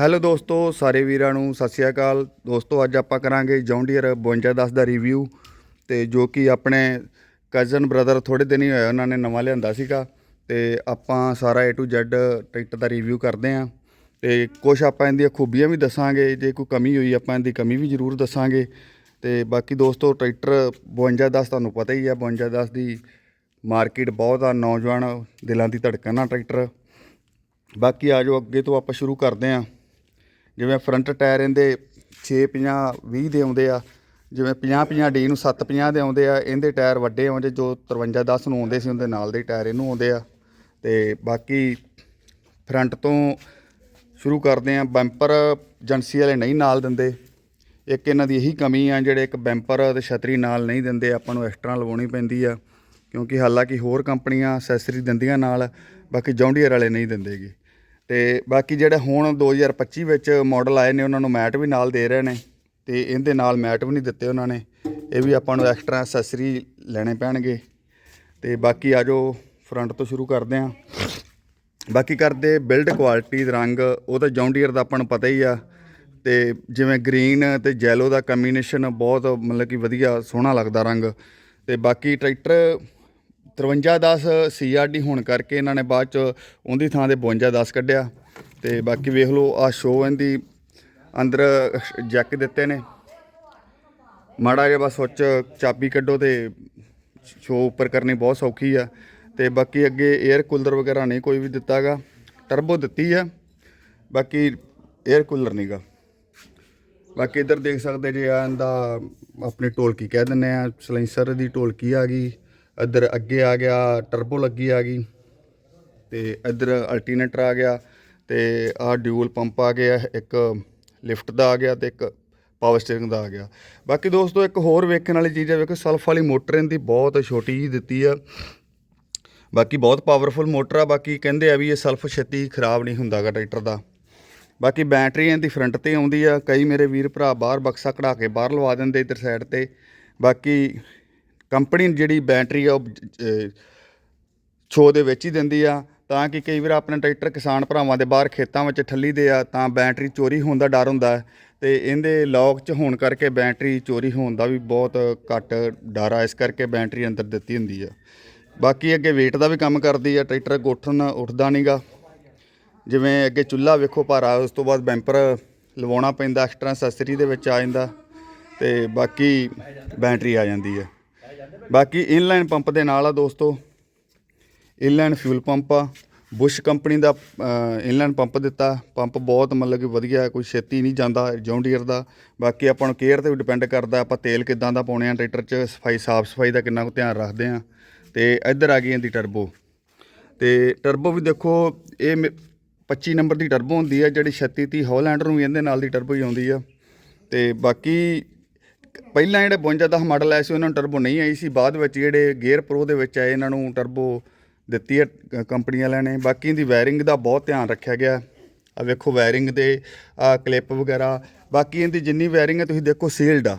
Hello ਦੋਸਤੋ, ਸਾਰੇ ਵੀਰਾਂ ਨੂੰ ਸਤਿ ਸ਼੍ਰੀ ਅਕਾਲ। ਦੋਸਤੋ, ਅੱਜ ਆਪਾਂ ਕਰਾਂਗੇ ਜੌਂਡੀਅਰ 5210 ਦਾ ਰਿਵਿਊ ਤੇ ਜੋ ਕਿ ਆਪਣੇ ਕਜ਼ਨ ਬ੍ਰਦਰ ਥੋੜੇ ਦਿਨ ਹੀ ਹੋਏ ਉਹਨਾਂ ਨੇ ਨਵਾਂ ਲਿਆਂਦਾ ਸੀਗਾ ਤੇ ਆਪਾਂ ਸਾਰਾ A to Z ਟਰੈਕਟਰ ਦਾ ਰਿਵਿਊ ਕਰਦੇ ਆਂ ਤੇ ਕੁਝ ਆਪਾਂ ਇਹਦੀਆਂ ਖੂਬੀਆਂ ਵੀ ਦੱਸਾਂਗੇ, ਜੇ ਕੋਈ ਕਮੀ ਹੋਈ ਆਪਾਂ ਇਹਦੀ ਕਮੀ ਵੀ ਜ਼ਰੂਰ ਦੱਸਾਂਗੇ। ਤੇ ਬਾਕੀ ਦੋਸਤੋ ਟਰੈਕਟਰ 5210 ਤੁਹਾਨੂੰ ਪਤਾ ਹੀ ਆ 5210 ਦੀ ਮਾਰਕੀਟ ਬਹੁਤ ਆ, ਨੌਜਵਾਨ ਦਿਲਾਂ ਦੀ ਧੜਕਣ ਆ ਟਰੈਕਟਰ ਬਾਕੀ ਆ ਜਾਓ, ਅੱਗੇ ਤੋਂ ਆਪਾਂ ਸ਼ੁਰੂ ਕਰਦੇ ਆਂ। ਜਿਵੇਂ ਫਰੰਟ ਟਾਇਰ ਇਹਦੇ 6 50 20 ਦੇ ਆਉਂਦੇ ਆ, ਜਿਵੇਂ 50 50 ਡੀ ਨੂੰ 7 50 ਦੇ ਆਉਂਦੇ ਆ, ਇਹਦੇ ਟਾਇਰ ਵੱਡੇ ਆਉਂਦੇ, ਜੋ 53 10 ਨੂੰ ਆਉਂਦੇ ਸੀ, ਉਹਦੇ ਨਾਲ ਦੇ ਟਾਇਰ ਇਹਨੂੰ ਆਉਂਦੇ ਆ। ਤੇ ਬਾਕੀ ਫਰੰਟ ਤੋਂ ਸ਼ੁਰੂ ਕਰਦੇ ਆ ਬੈਂਪਰ ਏਜੰਸੀ ਵਾਲੇ ਨਹੀਂ ਨਾਲ ਦਿੰਦੇ। ਇੱਕ ਇਹਨਾਂ ਦੀ ਇਹੀ ਕਮੀ ਆ, ਜਿਹੜੇ ਇੱਕ ਬੈਂਪਰ ਤੇ ਛਤਰੀ ਨਾਲ ਨਹੀਂ ਦਿੰਦੇ, ਆਪਾਂ ਨੂੰ ਐਕਸਟਰਾ ਲਵਾਉਣੀ ਪੈਂਦੀ ਆ, ਕਿਉਂਕਿ ਹਾਲਾਂਕਿ ਹੋਰ ਕੰਪਨੀਆਂ ਅਸੈਸਰੀ ਦਿੰਦੀਆਂ ਨਾਲ, ਬਾਕੀ ਜੌਂਡੀਅਰ ਵਾਲੇ ਨਹੀਂ ਦਿੰਦੇਗੇ। ਤੇ ਬਾਕੀ ਜਿਹੜੇ ਹੁਣ 2025 ਵਿੱਚ ਮਾਡਲ ਆਏ ਨੇ, ਉਹਨਾਂ ਨੂੰ ਮੈਟ ਵੀ ਨਾਲ ਦੇ ਰਹੇ ਨੇ ਤੇ ਇਹਦੇ ਨਾਲ ਮੈਟ ਵੀ ਨਹੀਂ ਦਿੱਤੇ ਉਹਨਾਂ ਨੇ। ਇਹ ਵੀ ਆਪਾਂ ਨੂੰ ਐਕਸਟਰਾ ਅਸੈਸਰੀ ਲੈਣੇ ਪੈਣਗੇ। ਤੇ ਬਾਕੀ ਆ ਜਾਓ ਫਰੰਟ ਤੋਂ ਸ਼ੁਰੂ ਕਰਦੇ ਆਂ ਬਾਕੀ ਕਰਦੇ ਬਿਲਡ ਕੁਆਲਿਟੀ ਰੰਗ, ਉਹ ਤਾਂ ਜੌਂਡੀਅਰ ਦਾ ਆਪਾਂ ਨੂੰ ਪਤਾ ਹੀ ਆ। ਤੇ ਜਿਵੇਂ ਗ੍ਰੀਨ ਤੇ ਜੈਲੋ ਦਾ ਕੰਬੀਨੇਸ਼ਨ ਬਹੁਤ ਮਤਲਬ ਕਿ ਵਧੀਆ ਸੋਹਣਾ ਲੱਗਦਾ ਰੰਗ। ਤੇ ਬਾਕੀ ਟਰੈਕਟਰ 5310 ਸੀਆਰਡੀ ਹੋਣ ਕਰਕੇ ਇਹਨਾਂ ਨੇ ਬਾਅਦ ਚ ਉਹਦੀ ਥਾਂ ਤੇ 5210 ਕੱਢਿਆ। ਤੇ ਬਾਕੀ ਵੇਖ ਲਓ ਆ ਸ਼ੋ ਇਹਦੀ ਅੰਦਰ ਜੈਕ ਦਿੱਤੇ ਨੇ। ਮਾੜਾ ਜਿਹਾ ਬਸ ਸੁੱਚ ਚਾਬੀ ਕੱਢੋ ਤੇ ਸ਼ੋ ਉੱਪਰ ਕਰਨੀ ਬਹੁਤ ਸੌਖੀ ਆ। ਤੇ ਬਾਕੀ ਅੱਗੇ 에ਅਰ ਕੂਲਰ ਵਗੈਰਾ ਨਹੀਂ ਕੋਈ ਵੀ ਦਿੱਤਾਗਾ ਟਰਬੋ ਦਿੱਤੀ ਆ। ਬਾਕੀ 에ਅਰ ਕੂਲਰ ਨਹੀਂਗਾ ਬਾਕੀ ਇੱਧਰ ਦੇਖ ਸਕਦੇ ਜੇ ਆ ਇਹਦਾ ਆਪਣੀ ਢੋਲਕੀ ਕਹਿ ਦਿੰਦੇ ਆ, ਸਲੈਂਸਰ ਦੀ ਢੋਲਕੀ ਆ ਗਈ। ਇੱਧਰ ਅੱਗੇ ਆ ਗਿਆ ਟਰਬੋ ਲੱਗੀ ਆ ਗਈ ਤੇ ਇੱਧਰ ਅਲਟਰਨੇਟਰ ਆ ਗਿਆ ਤੇ ਆਹ ਡਿਊਲ ਪੰਪ ਆ ਗਿਆ, ਇੱਕ ਲਿਫਟ ਦਾ ਆ ਗਿਆ ਤੇ ਇੱਕ ਪਾਵਰ ਸਟੀਅਰਿੰਗ ਦਾ ਆ ਗਿਆ। ਬਾਕੀ ਦੋਸਤੋ, ਇੱਕ ਹੋਰ ਵੇਖਣ ਵਾਲੀ ਚੀਜ਼ ਹੈ ਵੇਖੋ ਸਲਫ ਵਾਲੀ ਮੋਟਰ ਇਹਦੀ ਬਹੁਤ ਛੋਟੀ ਜਿਹੀ ਦਿੱਤੀ ਆ। ਬਾਕੀ ਬਹੁਤ ਪਾਵਰਫੁਲ ਮੋਟਰ ਆ, ਬਾਕੀ ਕਹਿੰਦੇ ਆ ਵੀ ਇਹ ਸਲਫ ਛੇਤੀ ਖਰਾਬ ਨਹੀਂ ਹੁੰਦਾਗਾ ਟਰੈਕਟਰ ਦਾ। ਬਾਕੀ ਬੈਟਰੀ ਇਹਦੀ ਫਰੰਟ ਤੇ ਆਉਂਦੀ ਆ, ਕਈ ਮੇਰੇ ਵੀਰ ਭਰਾ ਬਾਹਰ ਬਕਸਾ ਕਢਾ ਕੇ ਬਾਹਰ ਲਵਾ ਦਿੰਦੇ ਇੱਧਰ ਸਾਈਡ ਤੇ। ਬਾਕੀ ਕੰਪਨੀ ਜਿਹੜੀ ਬੈਟਰੀ ਆ ਉਹ ਛੋ ਦੇ ਵਿੱਚ ਹੀ ਦਿੰਦੀ ਆ, ਤਾਂ ਕਿ ਕਈ ਵਾਰ ਆਪਣੇ ਟਰੈਕਟਰ ਕਿਸਾਨ ਭਰਾਵਾਂ ਦੇ ਬਾਹਰ ਖੇਤਾਂ ਵਿੱਚ ਠੱਲੀ ਦੇ ਆ, ਤਾਂ ਬੈਟਰੀ ਚੋਰੀ ਹੋਣ ਦਾ ਡਰ ਹੁੰਦਾ ਹੈ। ਤੇ ਇਹਦੇ ਲੌਕ 'ਚ ਹੋਣ ਕਰਕੇ ਬੈਟਰੀ ਚੋਰੀ ਹੋਣ ਦਾ ਵੀ ਬਹੁਤ ਘੱਟ ਡਰ ਆ, ਇਸ ਕਰਕੇ ਬੈਟਰੀ ਅੰਦਰ ਦਿੱਤੀ ਹੁੰਦੀ ਆ। ਬਾਕੀ ਅੱਗੇ weight ਦਾ ਵੀ ਕੰਮ ਕਰਦੀ ਆ, ਟਰੈਕਟਰ ਗੋਠਣ ਉੱਠਦਾ ਨਹੀਂਗਾ ਜਿਵੇਂ ਅੱਗੇ ਚੁੱਲ੍ਹਾ ਵੇਖੋ ਭਾਰਾ, ਉਸ ਤੋਂ ਬਾਅਦ ਬੈਂਪਰ ਲਵਾਉਣਾ ਪੈਂਦਾ, ਐਕਸਟਰਾ ਅਸੈਸਰੀ ਦੇ ਵਿੱਚ ਆ ਜਾਂਦਾ, ਤੇ ਬਾਕੀ ਬੈਟਰੀ ਆ ਜਾਂਦੀ ਹੈ ਬਾਕੀ ਇਨਲਾਈਨ ਪੰਪ ਦੇ ਨਾਲ ਆ ਦੋਸਤੋ। ਇਨਲਾਈਨ ਫਿਊਲ ਪੰਪ ਆ। ਬੁਸ਼ ਕੰਪਨੀ ਦਾ ਇਨਲਾਈਨ ਪੰਪ ਦਿੱਤਾ। ਪੰਪ ਬਹੁਤ ਮਤਲਬ ਕਿ ਵਧੀਆ, ਕੋਈ ਛੇਤੀ ਨਹੀਂ ਜਾਂਦਾ ਜੌਂਡੀਅਰ ਦਾ। ਬਾਕੀ ਆਪਾਂ ਨੂੰ ਕੇਅਰ ਤੇ ਵੀ ਡਿਪੈਂਡ ਕਰਦਾ, ਆਪਾਂ ਤੇਲ ਕਿਦਾਂ ਦਾ ਪਾਉਣੇ ਆ, ਟਰੈਕਟਰ 'ਚ ਸਫ਼ਾਈ, ਸਾਫ਼ ਸਫ਼ਾਈ ਦਾ ਕਿੰਨਾ ਕੁ ਧਿਆਨ ਰੱਖਦੇ ਆ। ਤੇ ਇੱਧਰ ਆ ਗਈ ਇਹਦੀ ਟਰਬੋ ਤੇ ਟਰਬੋ ਵੀ ਦੇਖੋ, ਇਹ ਮੇ- 25 ਨੰਬਰ ਦੀ ਟਰਬੋ ਹੁੰਦੀ ਹੈ ਜਿਹੜੀ 3630 ਹੌਲੈਂਡਰ ਨੂੰ ਵੀ ਇਹਦੇ ਨਾਲ ਦੀ ਟਰਬੋ ਹੀ ਆਉਂਦੀ ਆ। ਤੇ ਬਾਕੀ ਪਹਿਲਾਂ ਜਿਹੜੇ 52 ਦਾ ਮਾਡਲ ਆਏ ਸੀ, ਉਹਨਾਂ ਨੂੰ ਟਰਬੋ ਨਹੀਂ ਆਈ ਸੀ। ਬਾਅਦ ਵਿੱਚ ਜਿਹੜੇ ਗੇਅਰ ਪ੍ਰੋ ਦੇ ਵਿੱਚ ਆਏ, ਇਹਨਾਂ ਨੂੰ ਟਰਬੋ ਦਿੱਤੀ ਹੈ ਕੰਪਨੀ ਵਾਲਿਆਂ ਨੇ। ਬਾਕੀ ਇਹਦੀ ਵਾਇਰਿੰਗ ਦਾ ਬਹੁਤ ਧਿਆਨ ਰੱਖਿਆ ਗਿਆ। ਆ ਵੇਖੋ ਵਾਇਰਿੰਗ ਦੇ ਆ ਕਲਿੱਪ ਵਗੈਰਾ। ਬਾਕੀ ਇਹਦੀ ਜਿੰਨੀ ਵਾਇਰਿੰਗ ਹੈ ਤੁਸੀਂ ਦੇਖੋ ਸੀਲਡ ਆ।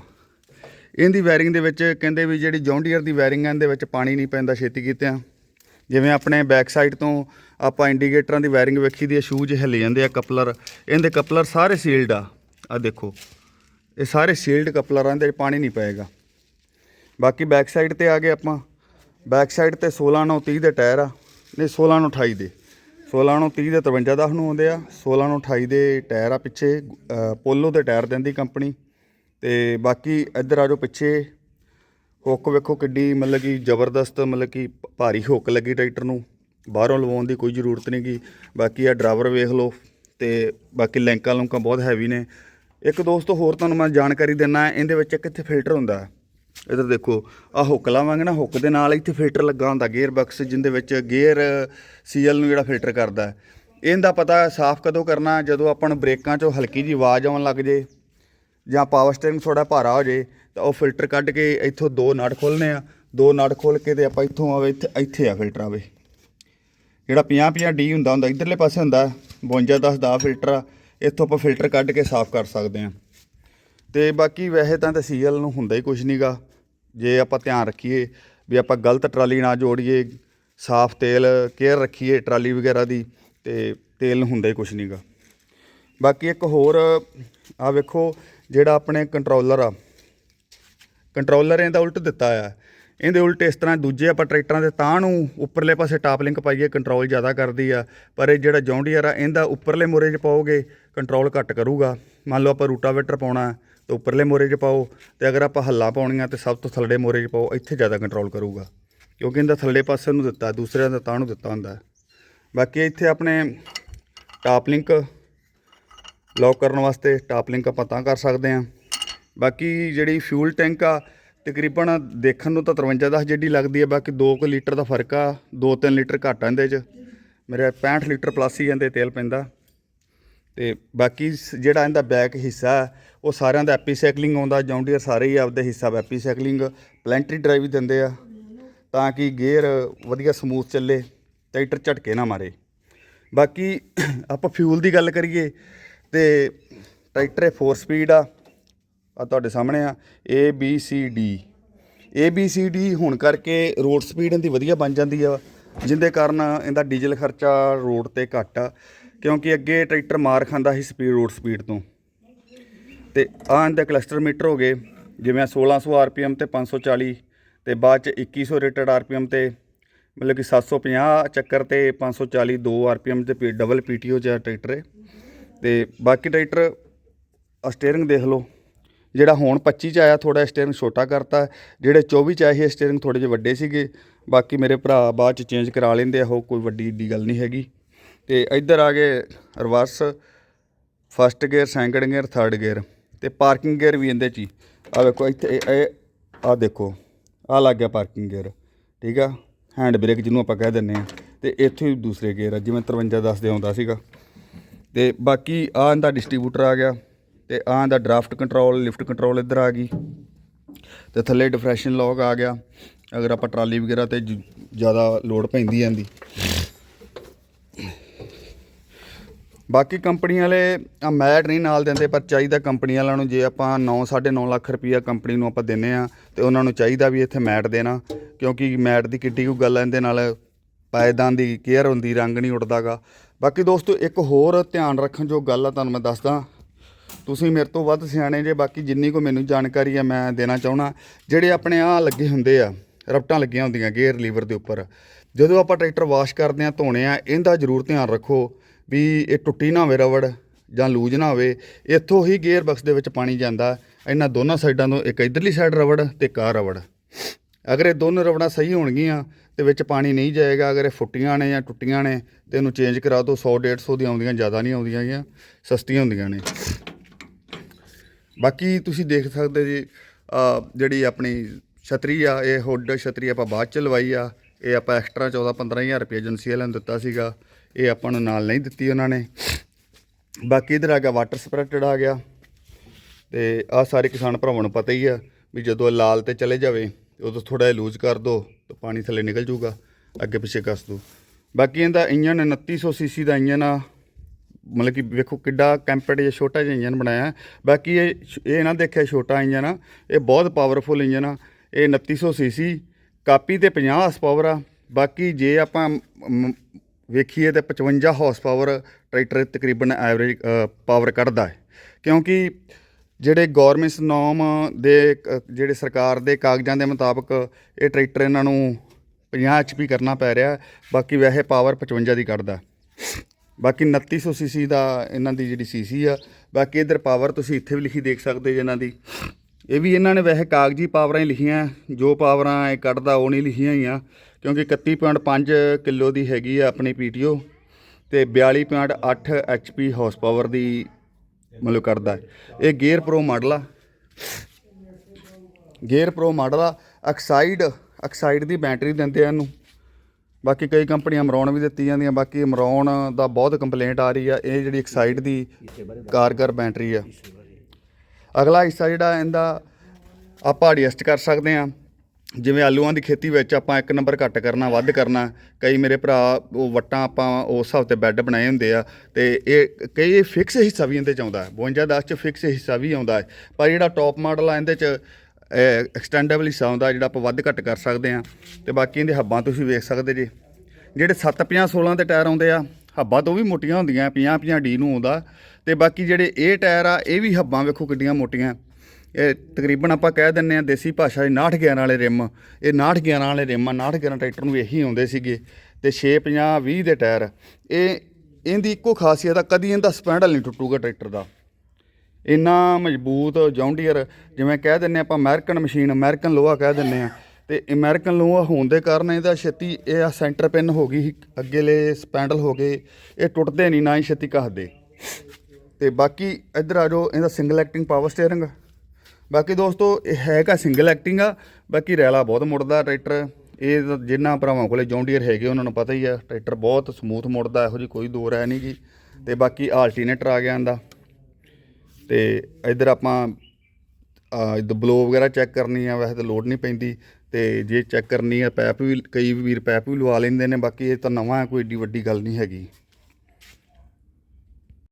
ਇਹਦੀ ਵਾਇਰਿੰਗ ਦੇ ਵਿੱਚ ਕਹਿੰਦੇ ਵੀ ਜਿਹੜੀ ਜੌਂਡੀਅਰ ਦੀ ਵਾਇਰਿੰਗ ਹੈ ਇਹਦੇ ਵਿੱਚ ਪਾਣੀ ਨਹੀਂ ਪੈਂਦਾ ਛੇਤੀ ਕੀਤਿਆਂ। ਜਿਵੇਂ ਆਪਣੇ ਬੈਕ ਸਾਈਡ ਤੋਂ ਆਪਾਂ ਇੰਡੀਕੇਟਰਾਂ ਦੀ ਵਾਇਰਿੰਗ ਵੇਖੀ ਦੀ ਹੈ ਸ਼ੂਜ਼ ਹਿੱਲ ਜਾਂਦੇ ਆ ਕਪਲਰ ਇਹਦੇ ਕਪਲਰ ਸਾਰੇ ਸੀਲਡ ਆ। ਆ ਦੇਖੋ। ਇਹ ਸਾਰੇ ਸੀਲਡ ਕਪਲਰ ਆ, ਇਹਦੇ 'ਚ ਪਾਣੀ ਨਹੀਂ ਪਏਗਾ। ਬਾਕੀ ਬੈਕ ਸਾਈਡ ਤੇ ਆ ਗਏ ਆਪਾਂ। ਬੈਕ ਸਾਈਡ ਤੇ 16 ਨੂੰ 30 ਦੇ ਟਾਇਰ ਆ। ਨਹੀਂ 16 ਨੂੰ 28 ਦੇ। 16 ਨੂੰ 30 ਦੇ 53 10 ਨੂੰ ਆਉਂਦੇ ਆ। 16 ਨੂੰ 28 ਦੇ ਟਾਇਰ ਆ ਪਿੱਛੇ। ਪੋਲੋ ਦੇ ਟਾਇਰ ਦਿੰਦੀ ਕੰਪਨੀ। ਤੇ ਬਾਕੀ ਇੱਧਰ ਆ ਜਾਓ ਪਿੱਛੇ। ਹੁੱਕ ਵੇਖੋ ਕਿੱਡੀ ਮਤਲਬ ਕਿ ਜ਼ਬਰਦਸਤ ਮਤਲਬ ਕਿ ਭਾਰੀ ਹੁੱਕ ਲੱਗੀ ਟਰੈਕਟਰ ਨੂੰ। ਬਾਹਰੋਂ ਲਵਾਉਣ ਦੀ ਕੋਈ ਜ਼ਰੂਰਤ ਨਹੀਂ ਗੀ। ਬਾਕੀ ਆ ਡਰਾਈਵਰ ਵੇਖ ਲਓ। ਤੇ ਬਾਕੀ ਲੈਂਕਾਂ ਲੁੰਕਾਂ ਬਹੁਤ ਹੈਵੀ ਨੇ। ਇੱਕ ਦੋਸਤੋ, ਹੋਰ ਤੁਹਾਨੂੰ ਮੈਂ ਜਾਣਕਾਰੀ ਦਿੰਨਾ ਇਹਦੇ ਵਿੱਚ ਇੱਕ ਇੱਥੇ ਫਿਲਟਰ ਹੁੰਦਾ ਹੈ। ਇਧਰ ਦੇਖੋ ਆ ਹੁੱਕ ਲਾਵਾਂਗੇ ਨਾ, ਹੁੱਕ ਦੇ ਨਾਲ ਇੱਥੇ ਫਿਲਟਰ ਲੱਗਾ ਹੁੰਦਾ ਗੇਅਰ ਬਕਸ ਜਿੰਦੇ ਵਿੱਚ ਗੇਅਰ ਸੀਐਲ ਨੂੰ ਜਿਹੜਾ ਫਿਲਟਰ ਕਰਦਾ ਹੈ। ਇਹਦਾ ਪਤਾ ਸਾਫ਼ ਕਦੋਂ ਕਰਨਾ, ਜਦੋਂ ਆਪਾਂ ਨੂੰ ਬ੍ਰੇਕਾਂ 'ਚੋਂ ਹਲਕੀ ਜੀ ਆਵਾਜ਼ ਆਉਣ ਲੱਗ ਜੇ, ਜਾਂ ਪਾਵਰ ਸਟੀਅਰਿੰਗ ਥੋੜਾ ਭਾਰਾ ਹੋ ਜੇ, ਤਾਂ ਉਹ ਫਿਲਟਰ ਕੱਢ ਕੇ ਇੱਥੋਂ ਦੋ ਨਟ ਖੋਲਨੇ ਆ। ਦੋ ਨਟ ਖੋਲ ਕੇ ਤੇ ਆਪਾਂ ਇੱਥੋਂ ਆਵੇ, ਇੱਥੇ ਇੱਥੇ ਆ ਫਿਲਟਰ ਆਵੇ। ਜਿਹੜਾ 50 50 ਡੀ ਹੁੰਦਾ ਹੁੰਦਾ ਇਧਰਲੇ ਪਾਸੇ ਹੁੰਦਾ 52 10 ਦਾ ਫਿਲਟਰ ਆ। ਇੱਥੋਂ ਆਪਾਂ ਫਿਲਟਰ ਕੱਢ ਕੇ ਸਾਫ਼ ਕਰ ਸਕਦੇ ਹਾਂ। ਤੇ ਬਾਕੀ ਵੈਸੇ ਤਾਂ ਤੇ ਸੀਐਲ ਨੂੰ ਹੁੰਦਾ ਹੀ ਕੁਝ ਨਹੀਂਗਾ ਜੇ ਆਪਾਂ ਧਿਆਨ ਰੱਖੀਏ ਵੀ ਆਪਾਂ ਗਲਤ ਟਰਾਲੀ ਨਾ ਜੋੜੀਏ, ਸਾਫ਼ ਤੇਲ ਕੇਅਰ ਰੱਖੀਏ ਟਰਾਲੀ ਵਗੈਰਾ ਦੀ, ਤੇ ਤੇਲ ਨੂੰ ਹੁੰਦਾ ਹੀ ਕੁਝ ਨਹੀਂਗਾ ਬਾਕੀ ਇੱਕ ਹੋਰ ਆ ਵੇਖੋ ਜਿਹੜਾ ਆਪਣੇ ਕੰਟਰੋਲਰ ਆ। ਕੰਟਰੋਲਰ ਇਹਦਾ ਉਲਟ ਦਿੱਤਾ ਆ। ਇਹਦੇ ਉਲਟ ਇਸ ਤਰ੍ਹਾਂ ਦੂਜੇ ਆਪਾਂ ਟਰੈਕਟਰਾਂ ਦੇ ਤਾਂ ਨੂੰ ਉੱਪਰਲੇ ਪਾਸੇ ਟਾਪ ਲਿੰਕ ਪਾਈਏ ਕੰਟਰੋਲ ਜ਼ਿਆਦਾ ਕਰਦੀ ਆ। ਪਰ ਇਹ ਜਿਹੜਾ ਜੌਂਡੀਅਰ ਆ, ਇਹਦਾ ਉੱਪਰਲੇ ਮੋਰੇ 'ਚ ਪਾਓਗੇ ਕੰਟਰੋਲ ਘੱਟ ਕਰੂਗਾ। ਮੰਨ ਲਓ ਆਪਾਂ ਰੂਟਾਵੇਟਰ ਪਾਉਣਾ, ਤਾਂ ਉੱਪਰਲੇ ਮੋਰੇ 'ਚ ਪਾਓ, ਤੇ ਅਗਰ ਆਪਾਂ ਹੱਲਾ ਪਾਉਣੀਆਂ, ਤੇ ਸਭ ਤੋਂ ਥੱਲੜੇ ਮੋਰੇ 'ਚ ਪਾਓ, ਇੱਥੇ ਜ਼ਿਆਦਾ ਕੰਟਰੋਲ ਕਰੂਗਾ। ਕਿਉਂਕਿ ਇਹਦਾ ਥੱਲੇ ਪਾਸੇ ਨੂੰ ਦਿੱਤਾ, ਦੂਸਰਿਆਂ ਦਾ ਤਾਂ ਨੂੰ ਦਿੱਤਾ ਹੁੰਦਾ। ਬਾਕੀ ਇੱਥੇ ਆਪਣੇ ਟਾਪ ਲਿੰਕ ਲੌਕ ਕਰਨ ਵਾਸਤੇ ਟਾਪ ਲਿੰਕ ਆਪਾਂ ਤਾਂ ਕਰ ਸਕਦੇ ਹਾਂ। ਬਾਕੀ ਜਿਹੜੀ ਫਿਊਲ ਟੈਂਕ ਆ ਤਕਰੀਬਨ ਦੇਖਣ ਨੂੰ ਤਾਂ 53 ਦਸ ਜਿਹੜੀ ਲੱਗਦੀ ਹੈ, ਬਾਕੀ 2 ਕੁ ਲੀਟਰ ਦਾ ਫ਼ਰਕ ਆ 2-3 ਲੀਟਰ ਘੱਟ ਆ ਇਹਦੇ 'ਚ। ਮੇਰੇ 65 ਲੀਟਰ ਪਲੱਸ ਹੀ ਇਹਦੇ ਤੇਲ ਪੈਂਦਾ। ਤੇ ਬਾਕੀ ਸ- ਜਿਹੜਾ ਇਹਦਾ ਬੈਕ ਹਿੱਸਾ ਉਹ ਸਾਰਿਆਂ ਦਾ ਐਪੀ ਸਾਈਕਲਿੰਗ ਆਉਂਦਾ, ਜੌਂਡੀਅਰ ਸਾਰੇ ਹੀ ਆਪਦੇ ਹਿੱਸਾ ਐਪੀ ਸਾਈਕਲਿੰਗ ਪਲੈਂਟਰੀ ਡਰਾਈਵ ਹੀ ਦਿੰਦੇ ਆ। ਤਾਂ ਕਿ ਗੇਅਰ ਵਧੀਆ ਸਮੂਥ ਚੱਲੇ ਟਰੈਕਟਰ ਝਟਕੇ ਨਾ ਮਾਰੇ। ਬਾਕੀ ਆਪਾਂ ਫਿਊਲ ਦੀ ਗੱਲ ਕਰੀਏ, ਤੇ ਟਰੈਕਟਰ 4 ਸਪੀਡ ਆ। ਆ ਤੁਹਾਡੇ ਸਾਹਮਣੇ ਆ, A, B, C, D A, B, C, D ਹੋਣ ਕਰਕੇ ਰੋਡ ਸਪੀਡ ਇਹਦੀ ਵਧੀਆ ਬਣ ਜਾਂਦੀ ਆ, ਜਿੰਦੇ ਕਾਰਨ ਇਹਦਾ ਡੀਜ਼ਲ ਖਰਚਾ ਰੋਡ ਤੇ ਘੱਟ ਆ, ਕਿਉਂਕਿ ਅੱਗੇ ਟਰੈਕਟਰ ਮਾਰ ਖਾਂਦਾ ਸੀ ਸਪੀਡ ਰੋਡ ਸਪੀਡ ਤੋਂ। ਤੇ ਆਹ ਇਹਦੇ ਕਲਸਟਰ ਮੀਟਰ ਹੋ ਗਏ, ਜਿਵੇਂ 1600 ਆਰਪੀਐਮ ਤੇ 540 ਤੇ ਬਾਅਦ ਚ 2100 ਰੇਟਡ ਆਰਪੀਐਮ ਤੇ ਮਤਲਬ ਕਿ 750 ਚੱਕਰ ਤੇ 540 2 ਆਰਪੀਐਮ ਤੇ ਪੀ- ਡਬਲ ਪੀਟੀਓ ਚ ਟਰੈਕਟਰ ਇਹ। ਤੇ ਬਾਕੀ ਟਰੈਕਟਰ ਆ ਸਟੀਅਰਿੰਗ ਦੇਖ ਲਓ। ਜਿਹੜਾ ਹੁਣ 25 ਚ ਆਇਆ ਥੋੜਾ ਸਟੀਅਰਿੰਗ ਛੋਟਾ ਕਰਤਾ। ਜਿਹੜੇ 24 ਚ ਆਏ ਸੀ ਸਟੀਅਰਿੰਗ ਥੋੜੇ ਜਿਹੇ ਵੱਡੇ ਸੀਗੇ। ਬਾਕੀ ਮੇਰੇ ਭਰਾ ਬਾਅਦ ਚ ਚੇਂਜ ਕਰਾ ਲੈਂਦੇ ਆ, ਉਹ ਕੋਈ ਵੱਡੀ ਏਡੀ ਗੱਲ ਨਹੀਂ ਹੈਗੀ। ਤੇ ਇੱਧਰ ਆ ਗਏ reverse first gear second gear third gear ਤੇ ਪਾਰਕਿੰਗ ਗੇਅਰ ਵੀ ਇਹਦੇ ਚ ਹੀ। ਆ ਵੇਖੋ, ਇੱਥੇ ਇਹ ਆ ਦੇਖੋ ਆ ਲੱਗ ਗਿਆ ਪਾਰਕਿੰਗ ਗੇਅਰ ਠੀਕ ਆ? ਹੈਂਡ ਬ੍ਰੇਕ ਜਿਹਨੂੰ ਆਪਾਂ ਕਹਿ ਦਿੰਨੇ ਆ। ਤੇ ਇੱਥੇ ਵੀ ਦੂਸਰੇ ਗੇਅਰ ਆ, ਜਿਵੇਂ 53 10 ਦੇ ਆਉਂਦਾ ਸੀਗਾ। ਤੇ ਬਾਕੀ ਆ ਇਹਦਾ ਡਿਸਟ੍ਰੀਬਿਊਟਰ ਆ ਗਿਆ। ਤੇ ਆਹ ਦਾ ਡਰਾਫਟ ਕੰਟਰੋਲ ਲਿਫਟ ਕੰਟਰੋਲ ਇੱਧਰ ਆ ਗਈ। ਤੇ ਥੱਲੇ ਡਿਫਰੈਸ਼ਨ ਲੌਕ ਆ ਗਿਆ। ਅਗਰ ਆਪਾਂ ਟਰਾਲੀ ਵਗੈਰਾ ਤੇ ਜ਼ਿਆਦਾ ਲੋਡ ਪੈਂਦੀ ਜਾਂਦੀ ਬਾਕੀ ਕੰਪਨੀ ਵਾਲੇ ਮੈਟ ਨਹੀਂ ਨਾਲ ਦਿੰਦੇ, ਪਰ ਚਾਹੀਦਾ ਕੰਪਨੀ ਵਾਲਿਆਂ ਨੂੰ ਜੇ ਆਪਾਂ 9 9.5 ਲੱਖ ਰੁਪਈਆ ਕੰਪਨੀ ਨੂੰ ਆਪਾਂ ਦਿੰਨੇ ਆ, ਤੇ ਉਹਨਾਂ ਨੂੰ ਚਾਹੀਦਾ ਵੀ ਇੱਥੇ ਮੈਟ ਦੇਣਾ। ਕਿਉਂਕਿ ਮੈਟ ਦੀ ਕਿੱਡੀ ਕੁ ਗੱਲ ਆ, ਇਹਦੇ ਨਾਲ ਪਾਇਦਾਨ ਦੀ ਕੇਅਰ ਹੁੰਦੀ, ਰੰਗ ਨਹੀਂ ਉੱਡਦਾਗਾ। ਬਾਕੀ ਦੋਸਤੋ, ਇੱਕ ਹੋਰ ਧਿਆਨ ਰੱਖਣ ਜੋ ਗੱਲ ਆ, ਤੁਹਾਨੂੰ ਮੈਂ ਦੱਸਦਾ। ਤੁਸੀਂ ਮੇਰੇ ਤੋਂ ਵੱਧ ਸਿਆਣੇ ਜੇ, ਬਾਕੀ ਜਿੰਨੀ ਕੋ ਮੈਨੂੰ ਜਾਣਕਾਰੀ ਹੈ ਮੈਂ ਦੇਣਾ ਚਾਹਣਾ ਜਿਹੜੇ ਆਪਣੇ ਆ ਲੱਗੇ ਹੁੰਦੇ ਆ, ਰਪਟਾਂ ਲੱਗੀਆਂ ਹੁੰਦੀਆਂ, ਗੇਅਰ ਲੀਵਰ ਦੇ ਉੱਪਰ। ਜਦੋਂ ਆਪਾਂ ਟਰੈਕਟਰ ਵਾਸ਼ ਕਰਦੇ ਆ, ਧੋਣੇ ਆ, ਇਹਦਾ ਜ਼ਰੂਰ ਧਿਆਨ ਰੱਖੋ ਵੀ ਇਹ ਟੁੱਟੀ ਨਾ ਹੋਵੇ ਰਵੜ ਜਾਂ ਲੂਜ ਨਾ ਹੋਵੇ। ਇੱਥੋਂ ਹੀ ਗੇਅਰ ਬਕਸ ਦੇ ਵਿੱਚ ਪਾਣੀ ਜਾਂਦਾ। ਇਹਨਾਂ ਦੋਨਾਂ ਸਾਈਡਾਂ ਤੋਂ ਇੱਕ ਇਧਰਲੀ ਸਾਈਡ ਰਵੜ ਤੇ ਇੱਕ ਆਹ ਰਬੜ। ਅਗਰ ਇਹ ਦੋਨੋਂ ਰਬੜਾਂ ਸਹੀ ਹੋਣਗੀਆਂ, ਤੇ ਵਿੱਚ ਪਾਣੀ ਨਹੀਂ ਜਾਏਗਾ, ਅਗਰ ਇਹ ਫੁੱਟੀਆਂ ਨੇ ਜਾਂ ਟੁੱਟੀਆਂ ਨੇ, ਤੇ ਇਹਨੂੰ ਚੇਂਜ ਕਰਾ ਦਿਓ 100 150 ਦੀਆਂ ਆਉਂਦੀਆਂ, ਜ਼ਿਆਦਾ ਨਹੀਂ ਆਉਂਦੀਆਂ ਗੀਆਂ ਸਸਤੀਆਂ ਹੁੰਦੀਆਂ ਨੇ। ਬਾਕੀ ਤੁਸੀਂ ਦੇਖ ਸਕਦੇ ਜੀ ਜਿਹੜੀ ਆਪਣੀ ਛਤਰੀ ਆ, ਇਹ ਹੁੱਡ ਛਤਰੀ ਆਪਾਂ ਬਾਅਦ ਚ ਲਵਾਈ ਆ। ਇਹ ਆਪਾਂ ਐਕਸਟਰਾ 14 15000 ਰੁਪਏ ਏਜੰਸੀ ਵਾਲਿਆਂ ਨੂੰ ਦਿੱਤਾ ਸੀਗਾ। ਇਹ ਆਪਾਂ ਨੂੰ ਨਾਲ ਨਹੀਂ ਦਿੱਤੀ ਉਹਨਾਂ ਨੇ। ਬਾਕੀ ਇਧਰ ਆ ਗਿਆ ਵਾਟਰ ਸਪਰੈਟਡ ਆ ਗਿਆ। ਤੇ ਆ ਸਾਰੇ ਕਿਸਾਨ ਭਰਾਵਾਂ ਨੂੰ ਪਤਾ ਹੀ ਆ ਵੀ ਜਦੋਂ ਇਹ ਲਾਲ ਤੇ ਚਲੇ ਜਾਵੇ ਉਦੋਂ ਥੋੜਾ ਜਿਹਾ ਲੂਜ਼ ਕਰ ਦੋ, ਤਾਂ ਪਾਣੀ ਥੱਲੇ ਨਿਕਲ ਜਾਊਗਾ, ਅੱਗੇ ਪਿੱਛੇ ਕੱਸ ਦੋ। ਬਾਕੀ ਇਹਦਾ ਇੰਜਨ 2900 ਸੀਸੀ ਦਾ ਇੰਜਨ ਆ। ਮਤਲਬ ਕਿ ਵੇਖੋ ਕਿੱਡਾ ਕੰਪੈਕਟ ਜਿਹਾ ਛੋਟਾ ਜਿਹਾ ਇੰਜਨ ਬਣਾਇਆ। ਬਾਕੀ ਇਹ ਇਹ ਨਾ ਦੇਖਿਆ ਛੋਟਾ ਇੰਜਨ ਆ, ਇਹ ਬਹੁਤ ਪਾਵਰਫੁਲ ਇੰਜਨ ਆ, ਇਹ 2900 ਸੀਸੀ ਕਾਪੀ ਤੇ 50 ਹਾਰਸ ਪਾਵਰ ਆ, ਬਾਕੀ ਜੇ ਆਪਾਂ ਵੇਖੀਏ ਤੇ 55 ਹਾਰਸ ਪਾਵਰ ਟਰੈਕਟਰ ਤਕਰੀਬਨ ਐਵਰੇਜ ਪਾਵਰ ਕੱਢਦਾ ਹੈ। ਕਿਉਂਕਿ ਜਿਹੜੇ ਗਵਰਨਮੈਂਟ ਨੋਮ ਦੇ ਜਿਹੜੇ ਸਰਕਾਰ ਦੇ ਕਾਗਜ਼ਾਂ ਦੇ ਮੁਤਾਬਕ ਇਹ ਟਰੈਕਟਰ ਇਹਨਾਂ ਨੂੰ 50 ਐਚਪੀ ਕਰਨਾ ਪੈ ਰਿਹਾ, ਬਾਕੀ ਵੈਸੇ ਪਾਵਰ 55 ਦੀ ਕੱਢਦਾ। ਬਾਕੀ 2900 ਸੀਸੀ ਦਾ ਇਹਨਾਂ ਦੀ ਜਿਹੜੀ ਸੀਸੀ ਆ, ਬਾਕੀ ਇਧਰ ਪਾਵਰ ਤੁਸੀਂ ਇੱਥੇ ਵੀ ਲਿਖੀ ਦੇਖ ਸਕਦੇ ਜੇ ਇਹਨਾਂ ਦੀ। ਇਹ ਵੀ ਇਹਨਾਂ ਨੇ ਵੈਸੇ ਕਾਗਜ਼ੀ ਪਾਵਰਾਂ ਹੀ ਲਿਖੀਆਂ, ਜੋ ਪਾਵਰਾਂ ਇਹ ਕੱਢਦਾ ਉਹ ਨਹੀਂ ਲਿਖੀਆਂ ਹੋਈਆਂ, ਕਿਉਂਕਿ 31.5 ਕਿਲੋ ਦੀ ਹੈਗੀ ਆ ਆਪਣੀ ਪੀਟੀਓ ਤੇ 42.8 ਐਚਪੀ ਹਾਰਸ ਪਾਵਰ ਦੀ ਮਤਲਬ ਕਰਦਾ ਇਹ ਗੇਅਰ ਪ੍ਰੋ ਮਾਡਲ ਆ। ਗੇਅਰ ਪ੍ਰੋ ਮਾਡਲ ਆ। ਐਕਸਾਈਡ ਐਕਸਾਈਡ ਦੀ ਬੈਟਰੀ ਦਿੰਦੇ ਆ ਇਹਨੂੰ। ਬਾਕੀ ਕਈ ਕੰਪਨੀਆਂ ਅਮਰੌਨ ਵੀ ਦਿੱਤੀ ਜਾਂਦੀਆਂ, ਬਾਕੀ ਅਮਰੌਨ ਦਾ ਬਹੁਤ ਕੰਪਲੇਂਟ ਆ ਰਹੀ ਆ, ਇਹ ਜਿਹੜੀ ਐਕਸਾਈਡ ਦੀ ਕਾਰਗਰ ਬੈਟਰੀ ਆ। ਅਗਲਾ ਹਿੱਸਾ ਜਿਹੜਾ ਇਹਦਾ ਆਪਾਂ ਐਡਜਸਟ ਕਰ ਸਕਦੇ ਆ ਜਿਵੇਂ ਆਲੂਆਂ ਦੀ ਖੇਤੀ ਵਿੱਚ ਆਪਾਂ ਇੱਕ ਨੰਬਰ ਘੱਟ ਕਰਨਾ, ਵੱਧ ਕਰਨਾ, ਕਈ ਮੇਰੇ ਭਰਾ ਉਹ ਵੱਟਾਂ ਆਪਾਂ ਉਸ ਹਿਸਾਬ ਤੇ ਬੈੱਡ ਬਣਾਏ ਹੁੰਦੇ ਆ, ਤੇ ਇਹ ਕਈ ਫਿਕਸ ਹਿੱਸਾ ਵੀ ਇਹਦੇ ਚ ਆਉਂਦਾ ਹੈ 52 10 ਚ ਫਿਕਸ ਹਿੱਸਾ ਵੀ ਆਉਂਦਾ। ਪਰ ਜਿਹੜਾ ਟੌਪ ਮਾਡਲ ਆ ਇਹਦੇ ਚ ਐਕਸਟੈਂਡੇਬਲ ਹਿੱਸਾ ਆਉਂਦਾ ਜਿਹੜਾ ਆਪਾਂ ਵੱਧ ਘੱਟ ਕਰ ਸਕਦੇ ਆ ਤੇ ਬਾਕੀ ਇਹਦੇ ਹੱਬਾਂ ਤੁਸੀਂ ਵੇਖ ਸਕਦੇ ਜੇ। ਜਿਹੜੇ 750 16 ਦੇ ਟਾਇਰ ਆਉਂਦੇ ਆ, ਹੱਬਾਂ ਤੋਂ ਵੀ ਮੋਟੀਆਂ ਹੁੰਦੀਆਂ 50 50 ਡੀ ਨੂੰ ਆਉਂਦਾ। ਤੇ ਬਾਕੀ ਜਿਹੜੇ ਇਹ ਟਾਇਰ ਆ, ਇਹ ਵੀ ਹੱਬਾਂ ਵੇਖੋ ਕਿੱਡੀਆਂ ਮੋਟੀਆਂ। ਇਹ ਤਕਰੀਬਨ ਆਪਾਂ ਕਹਿ ਦਿੰਨੇ ਆ ਦੇਸੀ ਭਾਸ਼ਾ 'ਚ 69 11 ਵਾਲੇ ਰਿਮ। ਇਹ 69 11 ਵਾਲੇ ਰਿਮ ਆ 69 11 ਟਰੈਕਟਰ ਨੂੰ ਇਹੀ ਆਉਂਦੇ ਸੀਗੇ। ਤੇ 6 50 20 ਦੇ ਟਾਇਰ। ਇਹ, ਇਹਦੀ ਇੱਕੋ ਖਾਸੀਅਤ ਆ, ਕਦੀ ਇਹਦਾ ਸਪੈਂਡਲ ਨਹੀਂ ਟੁੱਟੂਗਾ ਟਰੈਕਟਰ ਦਾ। ਇੰਨਾ ਮਜ਼ਬੂਤ ਜੌਂਡੀਅਰ ਜਿਵੇਂ ਕਹਿ ਦਿੰਨੇ ਆਪਾਂ ਅਮਰੀਕਨ ਮਸ਼ੀਨ ਅਮਰੀਕਨ ਲੋਹਾ ਕਹਿ ਦਿੰਨੇ ਆ। ਤੇ ਅਮਰੀਕਨ ਲੋਹਾ ਹੋਣ ਦੇ ਕਾਰਨ ਇਹਦਾ ਛੇਤੀ ਇਹ ਆ ਸੈਂਟਰ ਪਿੰਨ ਹੋ ਗਈ ਸੀ, ਅੱਗੇਲੇ ਸਪੈਂਡਲ ਹੋ ਗਏ ਇਹ ਟੁੱਟਦੇ ਨਹੀਂ ਨਾ ਹੀ ਛੇਤੀ ਘਸਦੇ ਤੇ ਬਾਕੀ ਇੱਧਰ ਆ ਜਾਓ ਇਹਦਾ ਸਿੰਗਲ ਐਕਟਿੰਗ ਪਾਵਰ ਸਟੀਅਰਿੰਗ। ਬਾਕੀ ਦੋਸਤੋ ਇਹ ਹੈਗਾ ਸਿੰਗਲ ਐਕਟਿੰਗ ਆ ਬਾਕੀ ਰੈਲਾ ਬਹੁਤ ਮੁੜਦਾ ਟਰੈਕਟਰ। ਇਹ ਤਾਂ ਭਰਾਵਾਂ ਕੋਲੇ ਜੌਂਡੀਅਰ ਹੈਗੇ ਉਹਨਾਂ ਨੂੰ ਪਤਾ ਹੀ ਆ ਟਰੈਕਟਰ ਬਹੁਤ ਸਮੂਥ ਮੁੜਦਾ ਇਹੋ ਜੀ ਕੋਈ ਦੋ ਰਹਿ ਨਹੀਂ ਗੀ। ਤੇ ਬਾਕੀ ਆਲਟੀਨੇਟਰ ਆ ਗਿਆ ਇਹਦਾ। ਤੇ ਇੱਧਰ ਆਪਾਂ, ਆ ਬਲੋ ਵਗੈਰਾ ਚੈੱਕ ਕਰਨੀ ਆ, ਵੈਸੇ ਤਾਂ ਲੋਡ ਨਹੀਂ ਪੈਂਦੀ ਤੇ ਜੇ ਚੈੱਕ ਕਰਨੀ ਆ, ਪੈਪ ਵੀ, ਕਈ ਵੀਰ ਪੈਪ ਵੀ ਲਵਾ ਲੈਂਦੇ ਨੇ, ਬਾਕੀ ਇਹ ਤਾਂ ਨਵਾਂ ਕੋਈ ਏਡੀ ਵੱਡੀ ਗੱਲ ਨਹੀਂ ਹੈਗੀ।